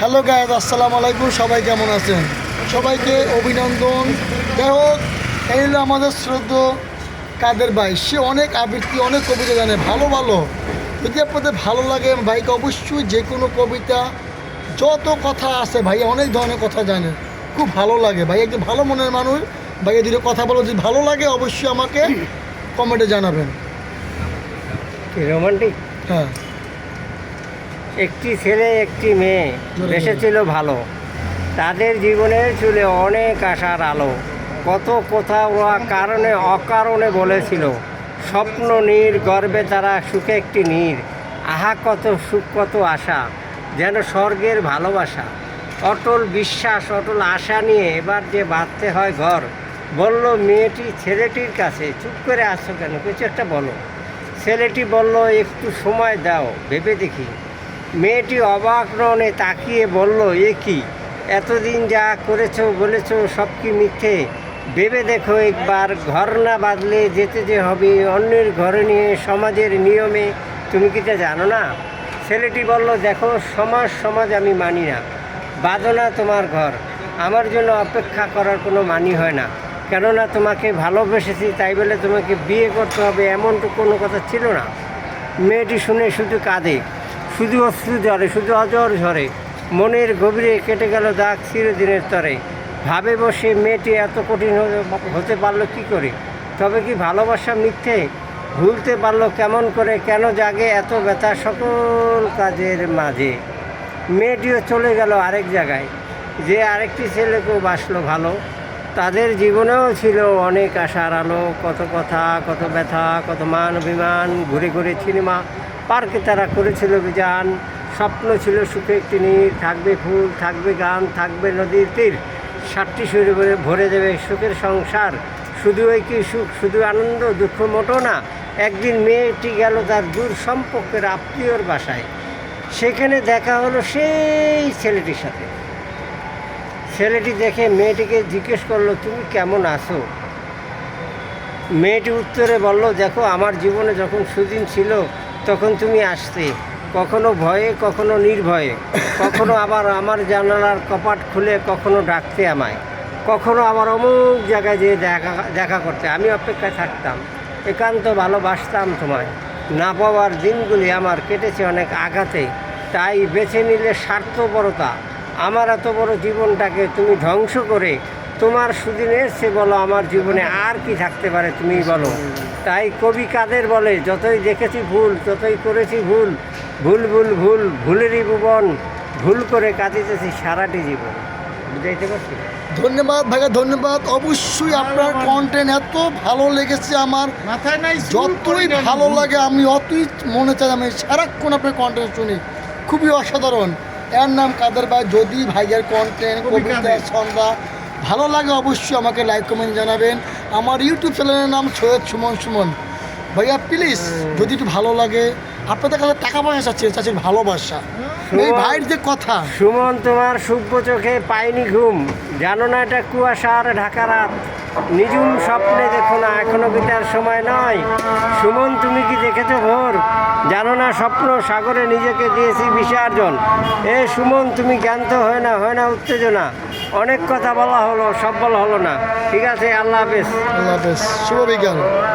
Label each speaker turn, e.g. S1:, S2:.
S1: Hello গায়েদ আসসালামু আলাইকুম সবাই কেমন আছেন? সবাইকে অভিনন্দন। যাই হোক এই হলো আমাদের শ্রদ্ধ কাদের ভাই। সে অনেক আবৃত্তি অনেক কবিতা জানে ভালো ভালো। যদি আপনাদের ভালো লাগে ভাইকে অবশ্যই যে কোনো কবিতা যত কথা আছে ভাই অনেক ধরনের কথা জানে। খুব ভালো লাগে। ভাই একজন ভালো মনের মানুষ। ভাইকে দুটো কথা বলো যদি ভালো লাগে অবশ্যই আমাকে কমেন্টে জানাবেন।
S2: রোমান্টিক
S1: হ্যাঁ।
S2: একটি ছেলে একটি মেয়ে বেসেছিল ভালো। তাদের জীবনের চলে অনেক আশার আলো। কত কথা ওরা কারণে অকারণে বলেছিল। স্বপ্ন নীর গর্বে তারা সুখে একটি নীর। আহা কত সুখ কত আশা যেন স্বর্গের ভালোবাসা। অটল বিশ্বাস অটল আশা নিয়ে এবার যে বাঁধতে হয় ঘর বলল মেয়েটি ছেলেটির কাছে চুপ করে আসো কেন? কিছু একটা বলো। ছেলেটি বলল একটু সময় দাও ভেবে দেখি। মেয়েটি অবাক রনে তাকিয়ে বলল, এ কি? এতদিন যা করেছ, বলেছ, সব কি মিথ্যে? ভেবে দেখো একবার, ঘর না বাঁধলে যেতে যে হবে, অন্যের ঘরে নিয়ে সমাজের নিয়মে। তুমি কি তা জানো না? ছেলেটি বলল, দেখো, সমাজ সমাজ আমি মানি না। বাঁধো না তোমার ঘর। আমার জন্য অপেক্ষা করার কোনো মানি হয় না। কেননা তোমাকে ভালোবেসেছি, তাই বলে তোমাকে বিয়ে করতে হবে এমন তো কোনো কথা ছিল না। মেয়েটি শুনে শুধু কাঁদে। শুধু অশ্রু ঝরে, শুধু অজর ঝরে। মনের গভীরে কেটে গেল দাগ চিরদিনের তরে। ভাবে বসে মেয়েটি এত কঠিন হতে- পারল কি করে? তবে কি ভালোবাসা মিথ্যে? ভুলতে পারল কেমন করে? কেন জাগে এত ব্যথা সকল কাজের মাঝে? মেয়েটিও চলে গেল আরেক জায়গায়। যে আরেকটি ছেলেকেও বাসলো ভালো। তাদের জীবনেও ছিল অনেক আশার আলো। কত কথা, কত ব্যথা, কত মান অভিমান, ঘুরে ঘুরে সিনেমা। পার্কে তারা করেছিল বিজান। স্বপ্ন ছিল সুখে একটি নীর থাকবে ফুল, থাকবে গান, থাকবে নদীর তীর। সাতটি সুরে ভরে দেবে সুখের সংসার। শুধু ওই কি সুখ, শুধু আনন্দ, দুঃখ মোটো না, একদিন মেয়েটি গেল তার দূর সম্পর্কের আত্মীয়র বাসায়। সেখানে দেখা হলো সেই ছেলেটির সাথে। ছেলেটি দেখে মেয়েটিকে জিজ্ঞেস করল, তুমি কেমন আছো? মেয়েটি উত্তরে বলল, দেখো, আমার জীবনে যখন সুদিন ছিল তখন তুমি আসতে। কখনো ভয়ে, কখনো নির্ভয়ে। কখনো আবার আমার জানালার কপাট খুলে কখনো ডাকতে আমায়। কখনো আবার অমুক জায়গায় যেয়ে দেখা দেখা করতে। আমি অপেক্ষায় থাকতাম। একান্ত ভালোবাসতাম তোমায়। না পাওয়ার দিনগুলি আমার কেটেছে অনেক আঘাতে। তাই বেছে নিলে স্বার্থপরতা। আমার এত বড় জীবনটাকে তুমি ধ্বংস করে তোমার সুদিন এসছে বলো আমার জীবনে আর কি থাকতে পারে তুমি বলো। তাই কবি কাদের বলে যতই দেখেছি ভুল ততই করেছি ভুল ভুল ভুল ভুল ভুলেরই ভুবন ভুল করে কাঁদিতেছি সারাটি জীবন। বুঝাইতে পারছি?
S1: ধন্যবাদ ভাইয়া ধন্যবাদ। অবশ্যই আপনার কন্টেন্ট এত ভালো লেগেছে আমার।
S3: মাথায় নাই
S1: যতই ভালো লাগে আমি অতই মনে চাই আমি সারাক্ষণ আপনার কন্টেন্ট শুনি। খুবই অসাধারণ। এর নাম কাদের ভাই? যদি ভাইয়ের কন্টেন্ট
S3: কবি
S1: কবিতা
S3: কাদের।
S1: ভালো লাগে অবশ্যই আমাকে লাইক কমেন্ট জানাবেন। আমার ইউটিউব চ্যানেলের নাম সৈয়দ সুমন সুমন। ভাইয়া প্লিজ যদি একটু ভালো লাগে আপনাদের কাছে টাকা পয়সা চাচ্ছি চাচ্ছি ভালোবাসা। এই ভাইয়ের যে কথা।
S2: সুমন তোমার সূক্ষ্ম চোখে পাইনি ঘুম। জানো না এটা কুয়াশার ঢাকা রাত। নিজুম স্বপ্নে দেখো না এখনও কি তার সময় নয়। সুমন তুমি কি দেখেছ ভোর? জানো না স্বপ্ন সাগরে নিজেকে দিয়েছি বিসর্জন। এ সুমন তুমি জ্ঞান্ত হয় না হয় না উত্তেজনা। অনেক কথা বলা হলো, সব বলা হলো না। ঠিক আছে, আল্লাহ হাফেজ।
S1: আল্লাহ হাফেজ। শুভ বিজ্ঞান